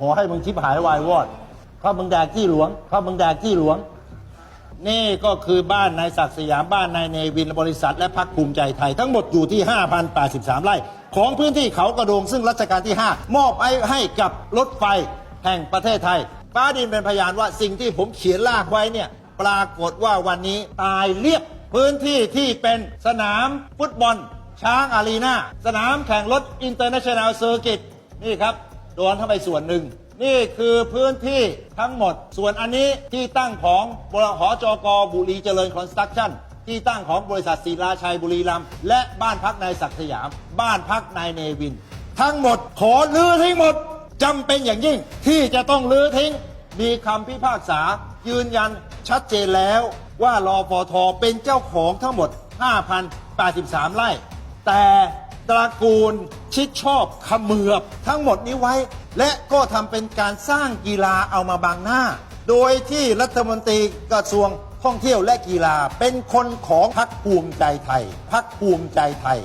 ขอให้มึงชิบหายวายวอดข้ามึงแดกที่หลวงข้ามึงแดกที่หลวง นี่ก็คือบ้านนายศักดิ์สยามบ้านนายเนวินบริษัท และพักภูมิใจไทยทั้งหมดอยู่ที่ 5,083 ไร่ ของพื้นที่เขากระโดงซึ่งรัชกาลที่ 5 มอบให้ให้กับรถไฟแห่งประเทศไทยฟ้าดินเป็นพยานว่าสิ่งที่ผมเขียนลากไว้เนี่ยปรากฏว่าวันนี้ตายเรียบพื้นที่ที่เป็นสนามฟุตบอลช้างอารีนาสนามแข่งรถอินเตอร์เนชั่นแนลเซอร์กิตนี่ครับ โดนเข้าไปส่วนหนึ่ง นี่คือพื้นที่ทั้งหมด ส่วนอันนี้ที่ตั้งของบรหจกบุรีเจริญคอนสตรักชั่นที่ตั้งของบริษัทศิลาชัยบุรีรัมย์และบ้านพักนายศักดิ์สยาม บ้านพักนายเนวิน ทั้งหมดขอลื้อทิ้งหมดจำเป็นอย่างยิ่งที่จะต้องลื้อทิ้ง มีคำพิพากษา ยืนยันชัดเจนแล้วว่ารอฟทเป็นเจ้าของทั้งหมด 5,083 ไร่ แต่ตระกูล ชิดชอบขมือบทั้งหมดนี้ไว้ และก็ทำเป็นการสร้างกีฬาเอามาบังหน้า โดยที่รัฐมนตรีกระทรวงท่องเที่ยวและกีฬาเป็นคนของพักภูมิใจไทยพักภูมิใจไทย